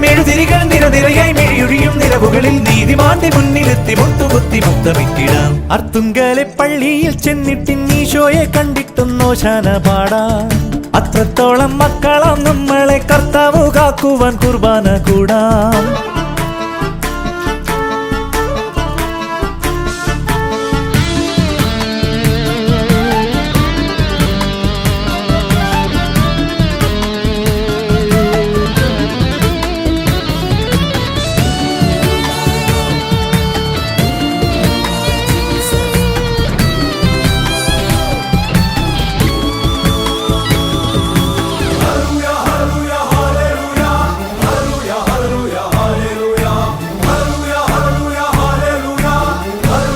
മെഴുതിരികൾ നിരനിരയായി മെഴിയൊഴിയും നിലവുകളിൽ നീതിമാന്റെ മുന്നിലെത്തി മുത്തുകുത്തി മുത്തമിട്ടിടാം അർത്തുങ്കലെ പള്ളിയിൽ ചെന്നിട്ടിൻ ഈശോയെ കണ്ടിട്ടും ശാന പാടാം. അത്രത്തോളം മക്കളാം നമ്മളെ കർത്താവ് കാക്കുവാൻ കുർബാന കൂടാം.